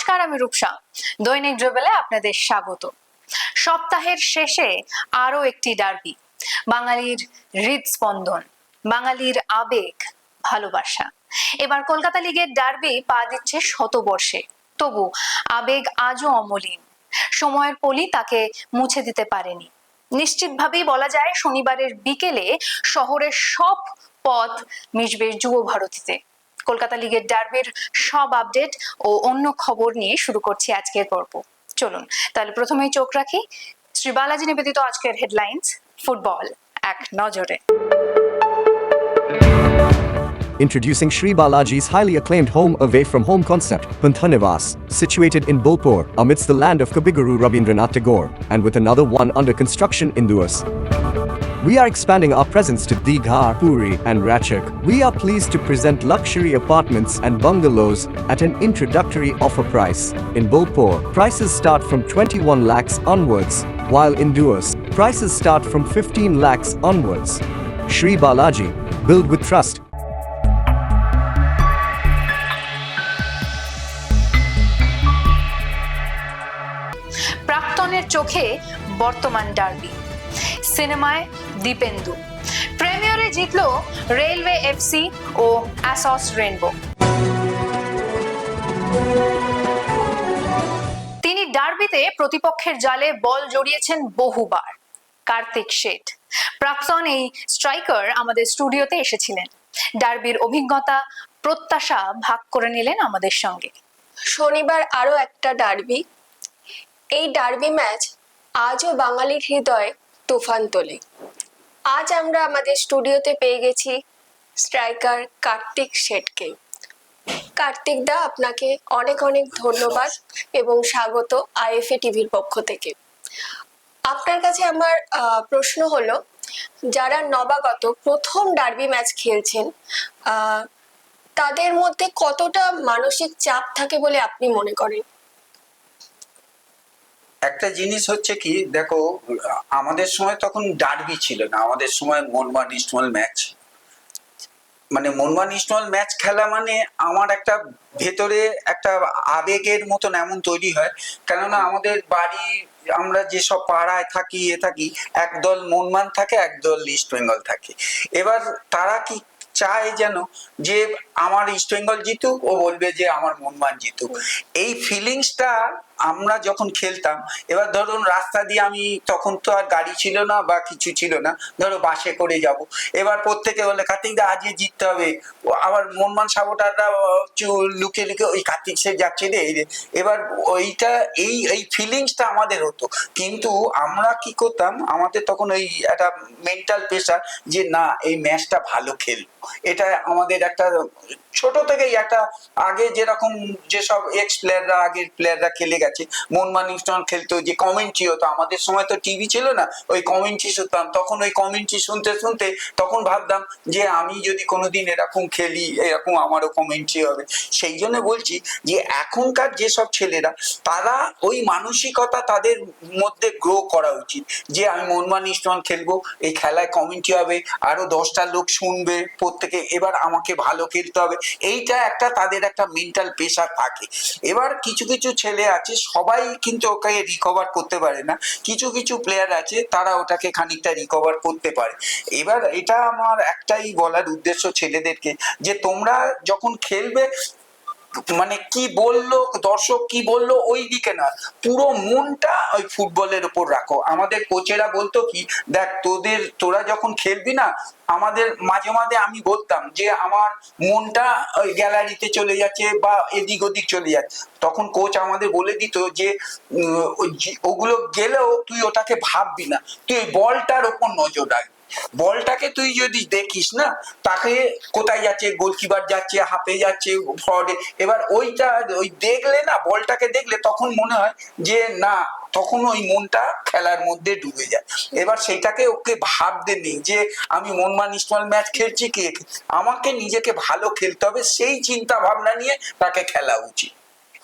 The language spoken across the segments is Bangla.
নমস্কার, আমি রূপসা। দৈনিক ড্রেবেলে আপনাদের স্বাগত। সপ্তাহের শেষে আরও একটি ডার্বি, বাঙালির হৃদস্পন্দন, বাঙালির আবেগ, ভালোবাসা। এবার কলকাতা লিগের ডার্বি পা দিচ্ছে শতবর্ষে। তবু আবেগ আজও অমলিন। সময়ের পলি তাকে মুছে দিতে পারেনি। নিশ্চিতভাবেই বলা যায়, শনিবারের বিকেলে শহরের সব পথ মিশবে যুব ভারতীতে। কলকাতা লিগের ডার্বির সব আপডেট ও অন্য খবর নিয়ে শুরু করছি আজকের পর্ব চলুন তাহলে প্রথমেই চোখ রাখি শ্রী বালাজি নিবেদিত আজকের হেডলাইন্স ফুটবল এক নজরে Introducing Sri Balaji's highly acclaimed home away from home concept, Panthanivas, situated in Bolpur, amidst the land of Kabiguru Rabindranath Tagore, and with another one under construction in Duas. We are expanding our presence to Digha, Puri, and Ratchak. We are pleased to present luxury apartments and bungalows at an introductory offer price. In Bolpur, prices start from 21 lakhs onwards, while in Duas, prices start from 15 lakhs onwards. Sri Balaji, build with trust. প্রাক্তনের চোখে বর্তমান ডার্বি সিনেমায় দীপেন্দু। প্রিমিয়ারে জিতলো রেলওয়ে এফসি ও অ্যাসস রেনবো। তিনি ডার্বিতে প্রতিপক্ষের জালে বল জড়িয়েছেন বহুবার। কার্তিক শেঠ, প্রাক্তন এই স্ট্রাইকার আমাদের স্টুডিওতে এসেছিলেন। ডার্বির অভিজ্ঞতা, প্রত্যাশা ভাগ করে নিলেন আমাদের সঙ্গে। শনিবার আরও একটা ডার্বি। এই ডার্বি ম্যাচ আজও বাঙালির হৃদয়ে তুফান তোলে। আজ আমরা আমাদের স্টুডিওতে পেয়ে গেছি স্ট্রাইকার কার্তিক শেঠকে কার্তিক দা, আপনাকে অনেক অনেক ধন্যবাদ এবং স্বাগত আইএফএ টিভির পক্ষ থেকে। আপনার কাছে আমার প্রশ্ন হলো, যারা নবাগত প্রথম ডার্বি ম্যাচ খেলছেন তাদের মধ্যে কতটা মানসিক চাপ থাকে বলে আপনি মনে করেন? একটা জিনিস হচ্ছে কি, দেখো, আমাদের সময় তখন ডার্বি ছিল না, আমাদের সময় মনমান ইস্টমল ম্যাচ। মানে মনমান ইস্টমল ম্যাচ খেলা মানে আমার একটা ভেতরে একটা আবেগের মতন এমন তৈরি হয়। কেননা আমাদের বাড়ি, আমরা যেসব পাড়ায় থাকি, এ থাকি, একদল মনমান থাকে, একদল ইস্ট বেঙ্গল থাকে। এবার তারা কি চায় যেন যে আমার ইস্ট বেঙ্গল জিতুক, ও বলবে যে আমার মনমান জিতুক। এই ফিলিংসটা আমরা যখন খেলতাম, এবার ধরুন রাস্তা দিয়ে আমি, তখন তো আর গাড়ি ছিল না বা কিছু ছিল না, ধরো বাসে করে যাব। এবার প্রত্যেকে বলে, কার্তিক দা, আজকে জিততে হবে। আবার মনমান সাবোটাররা লুকে লুকে ওই কার্তিক সে যাচ্ছে রে, এই রে। এবার ওইটা, এই এই ফিলিংসটা আমাদের হতো। কিন্তু আমরা কি করতাম, আমাদের তখন ওই একটা মেন্টাল প্রেশার যে, না, এই ম্যাচটা ভালো খেলব। এটা আমাদের একটা, ছোট থেকেই একটা, আগে যেরকম যেসব এক্স প্লেয়াররা আগের প্লেয়াররা খেলে গেছে মনমান ইস্টন খেলতো যে কমেন্ট্রি হতো, আমাদের সময় তো টিভি ছিল না, ওই কমেন্ট্রি শুনতাম। তখন ওই কমেন্ট্রি শুনতে শুনতে তখন ভাবতাম যে আমি যদি কোনোদিন এরকম খেলি, এরকম আমারও কমেন্ট্রি হবে। সেই জন্য বলছি যে এখনকার যেসব ছেলেরা, তারা ওই মানসিকতা তাদের মধ্যে গ্রো করা উচিত। যে আমি মনমান খেলব, এই খেলায় কমেন্ট্রি হবে, আরও দশটা লোক শুনবে, প্রত্যেকে এবার আমাকে ভালো খেলতে হবে। এইটা একটা তাদের একটা মেন্টাল প্রেশার থাকে। এবার কিছু কিছু ছেলে আছে সবাই কিন্তু ওকে রিকভার করতে পারে না। কিছু কিছু প্লেয়ার আছে, তারা ওটাকে খানিকটা রিকভার করতে পারে। এবার এটা আমার একটাই বলার উদ্দেশ্য ছেলেদেরকে, যে তোমরা যখন খেলবে মানে কি বলল, দর্শক কি বলল, ওই দিকে না। পুরো মনটা ওই ফুটবলের উপর রাখো। আমাদের কোচেরা বলতো কি, দেখ, তোদের, তোরা যখন খেলবি না, আমাদের মাঝে মাঝে আমি বলতাম যে, আমার মনটা ওই গ্যালারিতে চলে যাচ্ছে বা এদিক ওদিক চলে যাচ্ছে। তখন কোচ আমাদের বলে দিত যে- ওগুলো গেলেও তুই ওটাকে ভাববি না। তুই বলটার ওপর নজর রাখবি বলটাকে তুই যদি দেখিস না, তাকে কোথায় যাচ্ছে, গোলকিপার যাচ্ছে হাফে যাচ্ছে ফরওয়ার্ডে এবার ওইটা ওই দেখলে না, বলটাকে দেখলে তখন মনে হয় যে না, তখন ওই মনটা খেলার মধ্যে ডুবে যায়। এবার সেটাকে ওকে ভাবতে নেই যে আমি মনমান ইস্টমাল ম্যাচ খেলছি কি? আমাকে নিজেকে ভালো খেলতে হবে, সেই চিন্তা ভাবনা নিয়ে তাকে খেলা উচিত।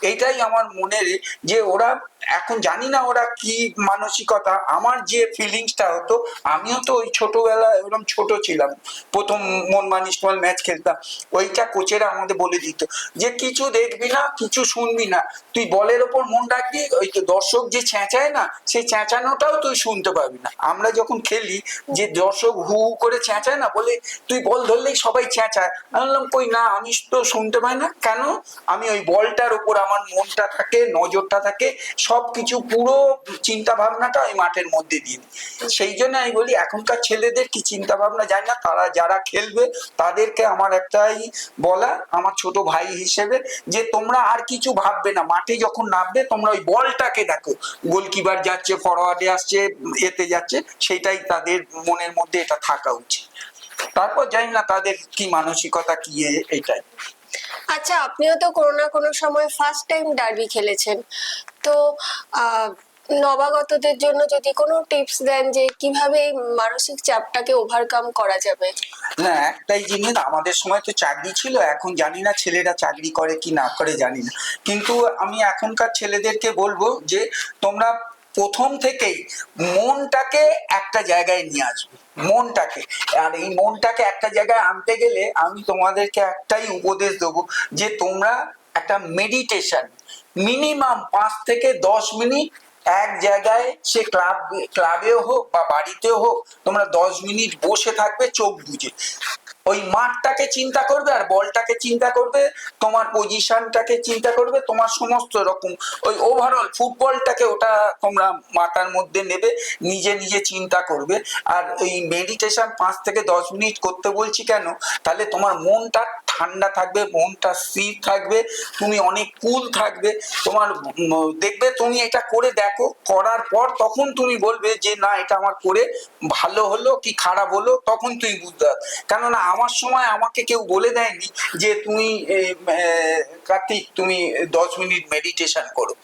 এইটাই আমার মনের যে ওরা এখন জানি না ওরা কি মানসিকতা। আমার যে ফিলিংসটা হতো, আমিও তো ওই ছোটবেলায় ওরকম ছোট ছিলাম। প্রথম মন মানিসমাল ম্যাচ খেলতাম ওইটা কোচেরা আমাদের বলে দিত যে, কিছু দেখবি না, কিছু শুনবি না। তুই বলের ওপর মন রাখবি, ওই যে দর্শক যে চেঁচায় না, সেই চেঁচানোটাও তুই শুনতে পারবি না। আমরা যখন খেলি, যে দর্শক হু হু করে চেঁচায় না, বলে, তুই বল ধরলেই সবাই চেঁচায়। আমি বললাম, কই না, আমি তো শুনতে পাই না। কেন? আমি ওই বলটার ওপর আমার মনটা থাকে, নজরটা থাকে, সব কিছু পুরো চিন্তা ভাবনাটা ওই মাঠের মধ্যে দিয়ে দিই। সেই জন্য আমি বলি, এখনকার ছেলেদের কি চিন্তা ভাবনা যায় না? তারা যারা খেলবে, তাদেরকে আমার একটাই বলা, আমার ছোট ভাই হিসেবে যে তোমরা আর কিছু ভাববে না। মাঠে যখন নামবে, তোমরা ওই বলটাকে দেখো। গোলকিপার যাচ্ছে ফরওয়ার্ডে আসছে, এতে যাচ্ছে, সেটাই তাদের মনের মধ্যে এটা থাকা উচিত। তারপর জানি না তাদের কি মানসিকতা, কি এটাই। আচ্ছা আপনিও তো কোনো না কোনো সময় ফার্স্ট টাইম ডার্বি খেলেছেন। তো নবাগতদের জন্য যদি কোনো টিপস দেন যে কীভাবে এই মানসিক চাপটাকে ওভারকাম করা যাবে? না, একটাই জিনিস, আমাদের সময় তো চাকরি ছিল, এখন জানি না ছেলেরা চাকরি করে কি না করে, জানি না। কিন্তু আমি এখনকার ছেলেদেরকে বলব যে, তোমরা প্রথম থেকেই মনটাকে একটা জায়গায় নিয়ে আসবে, মনটাকে। আর এই মনটাকে একটা জায়গায় আনতে গেলে আমি তোমাদেরকে একটাই উপদেশ দেবো যে, তোমরা একটা মেডিটেশন মিনিমাম পাঁচ থেকে দশ মিনিট এক জায়গায় সে ক্লাব, ক্লাবেও হোক বা বাড়িতেও হোক, তোমরা দশ মিনিট বসে থাকবে চোখ বুঝে ওই মাঠটাকে চিন্তা করবে আর বলটাকে চিন্তা করবে, তোমার পজিশনটাকে চিন্তা করবে, তোমার সমস্ত রকম, ওই ওভারঅল ফুটবলটাকে ওটা তোমরা মাথার মধ্যে নেবে, নিজে নিজে চিন্তা করবে। আর ওই মেডিটেশন পাঁচ থেকে দশ মিনিট করতে বলছি কেন? তাহলে তোমার মনটা ঠান্ডা থাকবে, মনটা স্থির থাকবে, তুমি অনেক কুল থাকবে। তোমার দেখবে তুমি এটা করে দেখো, করার পর তখন তুমি বলবে যে, না, এটা আমার করে ভালো হলো কি খারাপ হলো? তখন তুমি বুঝতে পারবে। কেননা আমার সময় আমাকে কেউ বলে দেয়নি যে তুমি কার্তিক, তুমি দশ মিনিট মেডিটেশন করো।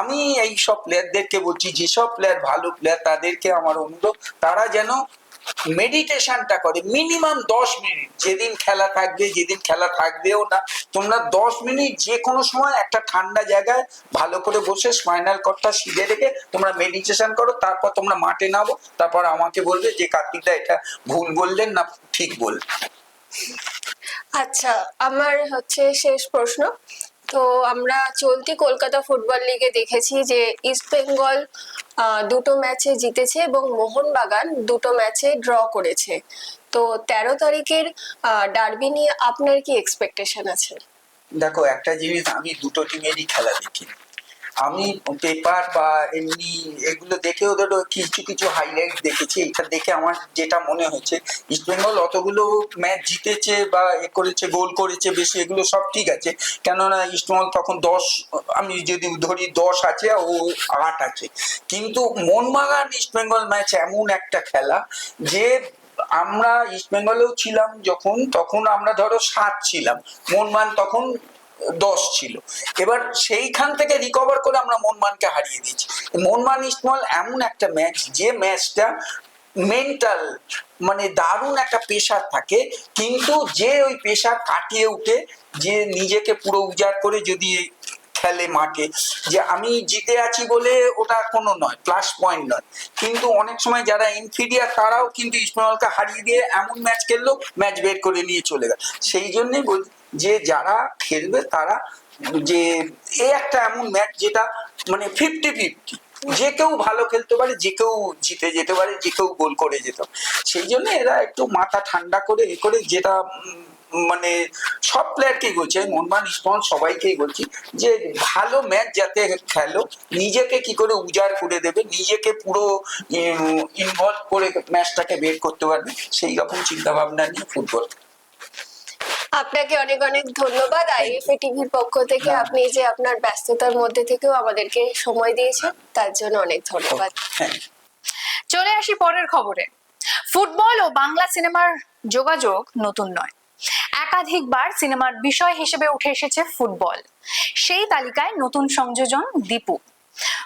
আমি এই সব প্লেয়ারদেরকে বলছি, যেসব প্লেয়ার ভালো প্লেয়ার তাদেরকে আমার অনুরোধ, তারা যেন মেডিটেশনটা করে মিনিমাম দশ মিনিট যেদিন খেলা থাকবে, যেদিন খেলা থাকবেও না। তোমরা দশ মিনিট যে কোনো সময় একটা ঠান্ডা জায়গায় ভালো করে বসে স্পাইনাল কর্ডটা সিধে রেখে তোমরা মেডিটেশন করো, তারপর তোমরা মাঠে নামো, তারপর আমাকে বলবে যে, কার্তিকদা, এটা ভুল বললেন না, ঠিক বললেন আচ্ছা আমার হচ্ছে শেষ প্রশ্ন। তো আমরা চলতি কলকাতা ফুটবল লিগে দেখেছি যে ইস্ট বেঙ্গল দুটো ম্যাচে জিতেছে এবং মোহনবাগান দুটো ম্যাচে ড্র করেছে। তো তেরো তারিখের ডার্বি নিয়ে আপনার কি এক্সপেকটেশন আছে? দেখো, একটা জিনিস আমি দুটো টিমেরই খেলা দেখি। আমি পেপার বা এমনি এগুলো দেখে ওদের কিছু কিছু হাইলাইট দেখেছি এটা দেখে আমার যেটা মনে হয়েছে ইস্টবেঙ্গল অতগুলো ম্যাচ জিতেছে বা এ করেছে গোল করেছে, বেশি, এগুলো সব ঠিক আছে। কেননা ইস্টবেঙ্গল তখন দশ, আমি যদি ধরি দশ আছে, ও আট আছে। কিন্তু মোহনবাগান ইস্টবেঙ্গল ম্যাচ এমন একটা খেলা যে আমরা ইস্টবেঙ্গলেও ছিলাম যখন, তখন আমরা ধরো সাত ছিলাম। মনমান তখন দশ ছিল। এবার সেইখান থেকে রিকভার করে আমরা মনমানকে হারিয়ে দিয়েছি। মনমান ইস্টমল এমন একটা ম্যাচ যে ম্যাচটা মেন্টাল মানে দারুণ একটা পেশার থাকে, কিন্তু যে ওই প্রেশার কাটিয়ে উঠে, যে নিজেকে পুরো উজাড় করে যদি খেলে মাঠে, যে আমি জিতে আছি বলে ওটা কোনো নয় প্লাস পয়েন্ট নয়। কিন্তু অনেক সময় যারা ইনফিরিয়ার তারাও কিন্তু ইসমাইলকে হারিয়ে দিয়ে এমন ম্যাচ খেললো ম্যাচ বের করে নিয়ে চলে গেল। সেই জন্যই বল যে যারা খেলবে তারা যে, এ একটা এমন ম্যাচ যেটা মানে ফিফটি ফিফটি যে কেউ ভালো খেলতে পারে, যে কেউ জিতে যেতে পারে, যে কেউ গোল করে যেতে সেই জন্য এরা একটু মাথা ঠান্ডা করে এ করে যেটা মানে সব প্লেয়ারকেই বলছি আমি মনমান ইস্টমল সবাইকেই বলছি যে ভালো ম্যাচ যাতে খেলো, নিজেকে কি করে উজাড় করে দেবে, নিজেকে পুরো ইনভলভ করে ম্যাচটাকে বের করতে পারবে, সেই রকম চিন্তা ভাবনা নিয়ে ফুটবল আপনাকে অনেক অনেক ধন্যবাদ। আইএফএ টিভির পক্ষ থেকে। আপনি যে আপনার ব্যস্ততার মধ্যে থেকেও আমাদেরকে সময় দিয়েছেন তার জন্য অনেক ধন্যবাদ। হ্যাঁ চলে আসি পরের খবরে। ফুটবল ও বাংলা সিনেমার যোগাযোগ নতুন নয়। একাধিকবার সিনেমার বিষয় হিসেবে উঠে এসেছে ফুটবল। সেই তালিকায় নতুন সংযোজন দীপু।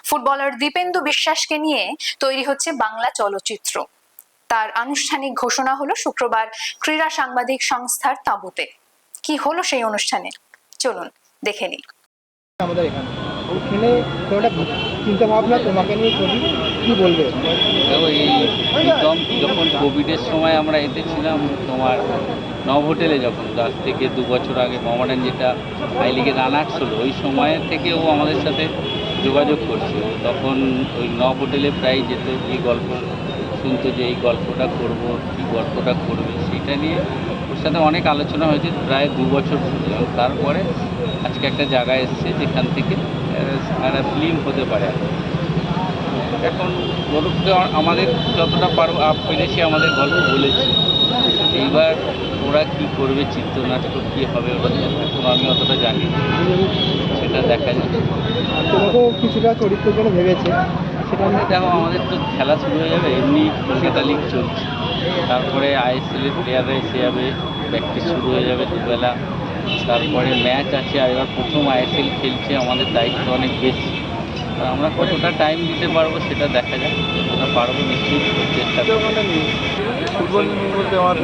ফুটবলার দীপেন্দু বিশ্বাসকে নিয়ে তৈরি হচ্ছে বাংলা চলচ্চিত্র। তার আনুষ্ঠানিক ঘোষণা হলো শুক্রবার ক্রীড়া সাংবাদিক সংস্থার তাঁবুতে। কি হলো সেই অনুষ্ঠানে? চলুন দেখে নিই। আমাদের এখানে। ওখানে একটা চিন্তা ভাবনা তোমাকে নিয়ে ছবি কি বলবে? দেখো এই প্রীতম যখন কোভিডের সময় আমরা এতে ছিলাম তোমার নব হোটেলে যখন আজ থেকে দু বছর আগে মোহামেডান যেটা হাই লিগে রানার্স হলো ওই সময় থেকে ও আমাদের সাথে যোগাযোগ করছে তখন ওই নব হোটেলে প্রায় যেতে এই গল্প শুনতো যে এই গল্পটা করব, কী গল্পটা করবে সেটা নিয়ে ওর সাথে অনেক আলোচনা হয়েছে প্রায় দু বছর এবং তারপরে আজকে একটা জায়গায় এসছে যেখান থেকে একটা ফিল্ম হতে পারে। এখন গল্পটা আমাদের যতটা পারব, আপ পেরেছি আমাদের গল্প বলেছি। এইবার ওরা কি করবে, চিত্রনাট্য কী হবে, ওটা এখন আমি অতটা জানি। সেটা দেখা যাবে কিছুটা চরিত্রের জন্য ভেবেছে। আমাদের দেখো আমাদের তো খেলা শুরু হয়ে যাবে এমনি কলকাতা লিগ চলছে। তারপরে আইএসএল এর প্লেয়াররা এসে যাবে প্র্যাকটিস শুরু হয়ে যাবে দুবেলা। তারপরে ম্যাচ আছে আর এবার প্রথম আইএসএল খেলছে আমাদের দায়িত্ব অনেক বেশি। আর আমরা কতটা টাইম দিতে পারব সেটা দেখা যাক আমরা পারব নিশ্চয়ই চেষ্টা করব। ফুটবল বলতে আমার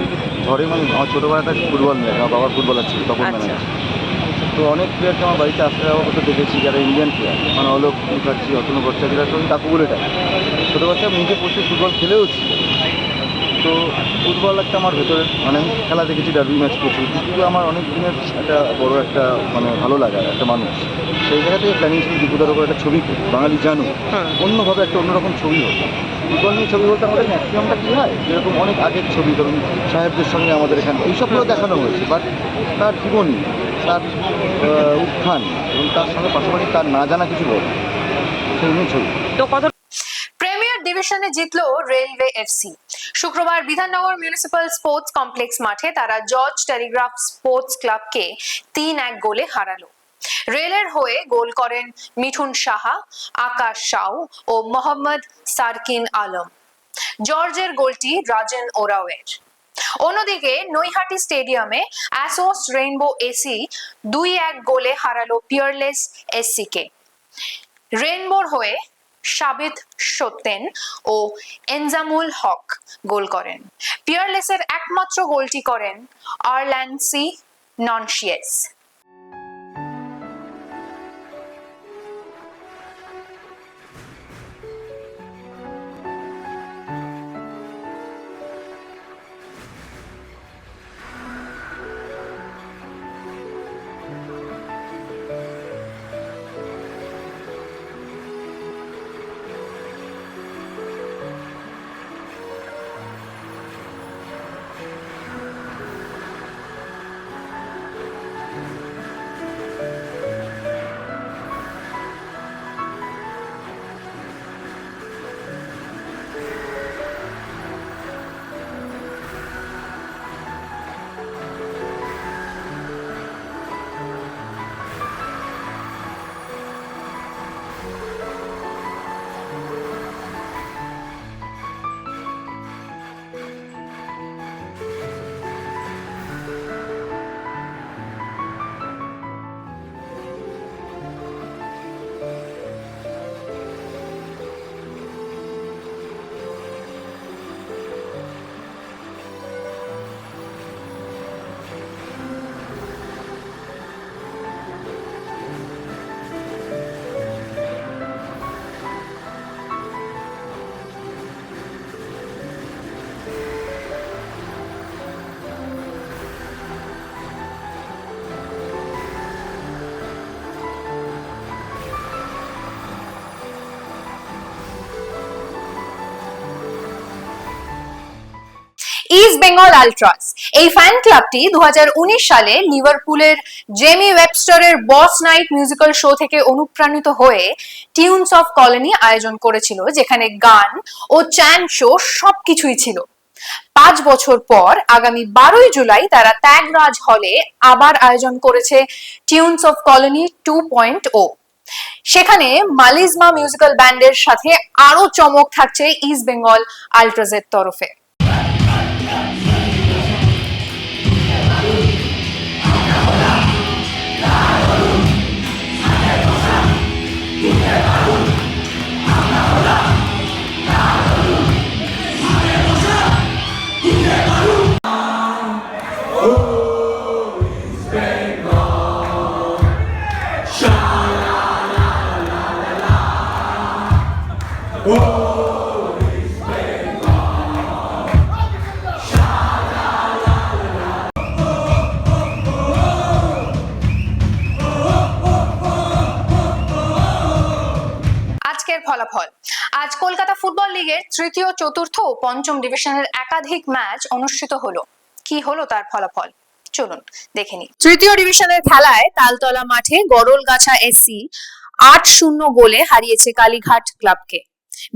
ঘরে মানে আমার ছোটোবেলা থেকে ফুটবল নিয়ে আমার বাবা ফুটবলার ছিল তখন তো অনেক প্লেয়ারকে আমার বাড়িতে আসতে যাওয়া করতে দেখেছি যারা ইন্ডিয়ান প্লেয়ার মানে অলোক মুখার্জি অতনু ভট্টাচার্য কাকুগুলো টাকা ছোটো বাচ্চা আমি নিজে প্রচুর ফুটবল খেলেও ছিল। তো ফুটবল একটা আমার ভেতরে মানে খেলা দেখেছি ডার্বি ম্যাচ প্রচুর কিন্তু আমার অনেক দিনের একটা বড় একটা মানে ভালো লাগার একটা মানুষ। সেই জায়গা থেকে প্ল্যানিং ছিল দীপুদার ওপর একটা ছবি বাঙালি জানো। অন্যভাবে একটা অন্যরকম ছবি হতো ফুটবল নিয়ে ছবি বলতে আমাদের ম্যাক্সিমামটা কী হয়? যেরকম অনেক আগের ছবি ধরুন সাহেবদের সঙ্গে আমাদের এখানে এইসবগুলো দেখানো হয়েছে বাট তার জীবনী তার উত্থান এবং তার সঙ্গে পাশাপাশি তার না জানা কিছু বলে সেই ছবি। প্রিমিয়ার ডিভিশনে জিতলো রেলওয়ে এফসি। শুক্রবার বিধাননগর মিউনিসিপ্যাল স্পোর্টস কমপ্লেক্স মাঠে তারা জর্জ টেলিগ্রাফ স্পোর্টস ক্লাবকে তিন এক গোলে হারালো। রেলের হয়ে গোল করেন মিঠুন সাহা, আকাশ সাউ ও মোহাম্মদ সারকিন আলম। জর্জের গোলটি রাজেন ওরাওয়ের। অন্যদিকে নৈহাটি স্টেডিয়ামে অ্যাসোস রেইনবো এসি দুই এক গোলে হারালো পিয়ারলেস এসসিকে রেইনবোর হয়ে সাবিত সত্যেন ও এনজামুল হক গোল করেন। পিয়ারলেসের একমাত্র গোলটি করেন আর্ল্যান্সি ননশিয়েস ইস্ট বেঙ্গল আলট্রাস। এই ফ্যান ক্লাবটি দুই হাজার উনিশ সালে লিভারপুলের জেমি ওয়েবস্টারের বস নাইট মিউজিক্যাল শো থেকে অনুপ্রাণিত হয়ে টিউনস অফ কলোনি আয়োজন করেছিল, যেখানে গান ও চ্যান শো সবকিছুই ছিল। পাঁচ বছর পর, আগামী বারোই জুলাই তারা ত্যাগরাজ হলে আবার আয়োজন করেছে tunes of colony two point O. সেখানে মালিজমা মিউজিক্যাল ব্যান্ডের সাথে আরও চমক থাকছে ইস্ট বেঙ্গল আলট্রাজের তরফে। লিগের তৃতীয়, চতুর্থ ও পঞ্চম ডিভিশনের একাধিক ম্যাচ অনুষ্ঠিত হলো। কি হলো তার ফলাফল? চলুন দেখে নিই। তৃতীয় ডিভিশনের খেলায় তালতলা মাঠে গরলগাছা এসসি আট শূন্য গোলে হারিয়েছে কালীঘাট ক্লাবকে।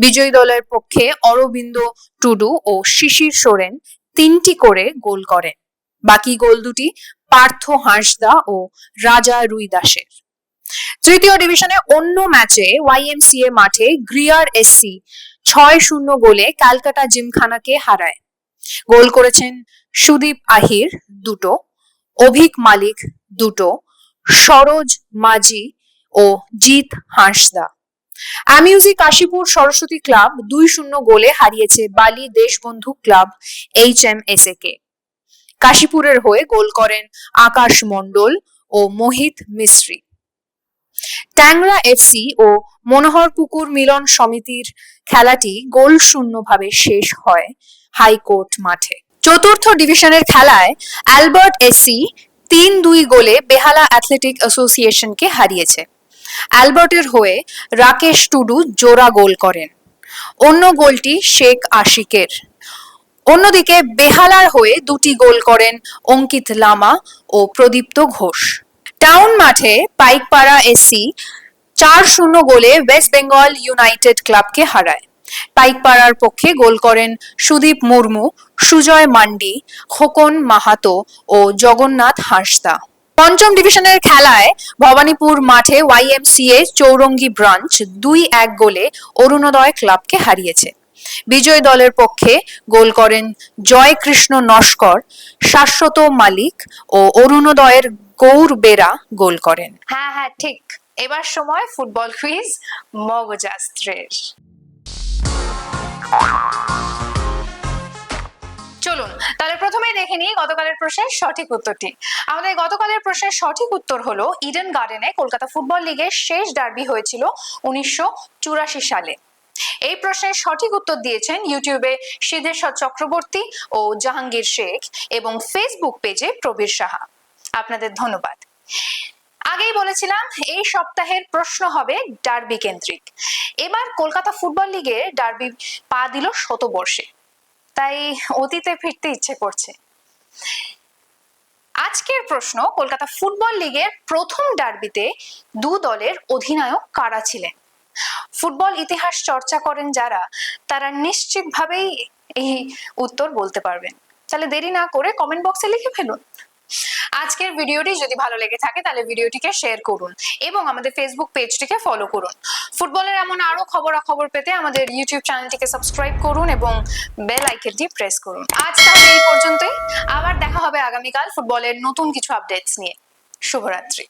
বিজয়ী দলের পক্ষে অরবিন্দ টুডু ও শিশির সোরেন তিনটি করে গোল করেন। বাকি গোল দুটি পার্থ হাঁসদা ও রাজা রুইদাসের। তৃতীয় ডিভিশনে অন্য ম্যাচে ওয়াইএমসিএ মাঠে গ্রিয়ার এসসি ছয় শূন্য গোলে ক্যালকাটা জিমখানাকে হারায়। গোল করেছেন সুদীপ আহির দুটো, অভিক মালিক দুটো, সরোজ মাঝি ও জিৎ হাঁসদা। অ্যামিউজি কাশীপুর সরস্বতী ক্লাব দুই শূন্য গোলে হারিয়েছে Bally Deshbandhu club H M S A K কাশীপুরের হয়ে গোল করেন আকাশ মণ্ডল ও মোহিত মিস্ত্রি। ট্যাংরা এফসি ও মনোহরপুকুর মিলন সমিতির খেলাটি গোল শূন্যভাবে শেষ হয় হাইকোর্ট মাঠে। চতুর্থ ডিভিশনের খেলায় অ্যালবার্ট এসসি তিন দুই গোলে বেহালা অ্যাথলেটিক অ্যাসোসিয়েশনকে হারিয়েছে। অ্যালবার্টের হয়ে রাকেশ টুডু জোড়া গোল করেন। অন্য গোলটি শেখ আশিকের। অন্যদিকে বেহালার হয়ে দুটি গোল করেন অঙ্কিত লামা ও প্রদীপ্ত ঘোষ। টাউন মাঠে পাইকপাড়া এসসি চার শূন্য গোলে ওয়েস্ট বেঙ্গল ইউনাইটেড ক্লাবকে হারায়। পাইকপাড়ার পক্ষে গোল করেন সুদীপ মুর্মু, সুজয় মান্ডি, খোকন মাহাতো ও জগন্নাথ হাঁসদা। পঞ্চম ডিভিশনের খেলায় ভবানীপুর মাঠে ওয়াইএমসিএ চৌরঙ্গি ব্রাঞ্চ দুই এক গোলে অরুণোদয় ক্লাবকে হারিয়েছে। বিজয় দলের পক্ষে গোল করেন জয় কৃষ্ণ নস্কর, শাশ্বত মালিক ও অরুণোদয়ের গৌর বেরা গোল করেন। হ্যাঁ হ্যাঁ ঠিক। এবার সময় ফুটবল কুইজ মগজাস্ত্রের। চলুন, তাহলে প্রথমে দেখে নিই গতকালের প্রশ্নের সঠিক উত্তরটি। আমাদের গতকালের প্রশ্নের সঠিক উত্তর হলো, ইডেন গার্ডেনে কলকাতা ফুটবল লিগের শেষ ডার্বি হয়েছিল উনিশশো চুরাশি সালে। এই প্রশ্নের সঠিক উত্তর দিয়েছেন ইউটিউবে সিদ্ধেশ্বর চক্রবর্তী ও জাহাঙ্গীর শেখ এবং ফেসবুক পেজে প্রবীর সাহা। আপনাদের ধন্যবাদ। আগেই বলেছিলাম, এই সপ্তাহের প্রশ্ন হবে ডার্বি কেন্দ্রিক। এবার কলকাতা ফুটবল লিগে ডার্বি পা দিল শতবর্ষে। তাই অতীতে ফিরতে ইচ্ছে করছে। আজকের প্রশ্ন, কলকাতা ফুটবল লিগের প্রথম ডার্বিতে দু দলের অধিনায়ক কারা ছিলেন? ফুটবল ইতিহাস চর্চা করেন যারা, তারা নিশ্চিতভাবেই এই উত্তর বলতে পারবেন। তাহলে দেরি না করে কমেন্ট বক্সে লিখে ফেলুন। আজকের ভিডিওটি যদি ভালো লেগে থাকে, তাহলে ভিডিওটিকে শেয়ার করুন এবং আমাদের ফেসবুক পেজটিকে ফলো করুন। ফুটবলের এমন আরও খবরাখবর পেতে আমাদের ইউটিউব চ্যানেলটিকে সাবস্ক্রাইব করুন এবং বেল আইকনটি প্রেস করুন। আজ তাহলে এই পর্যন্তই। আবার দেখা হবে আগামীকাল ফুটবলের নতুন কিছু আপডেটস নিয়ে। শুভরাত্রি।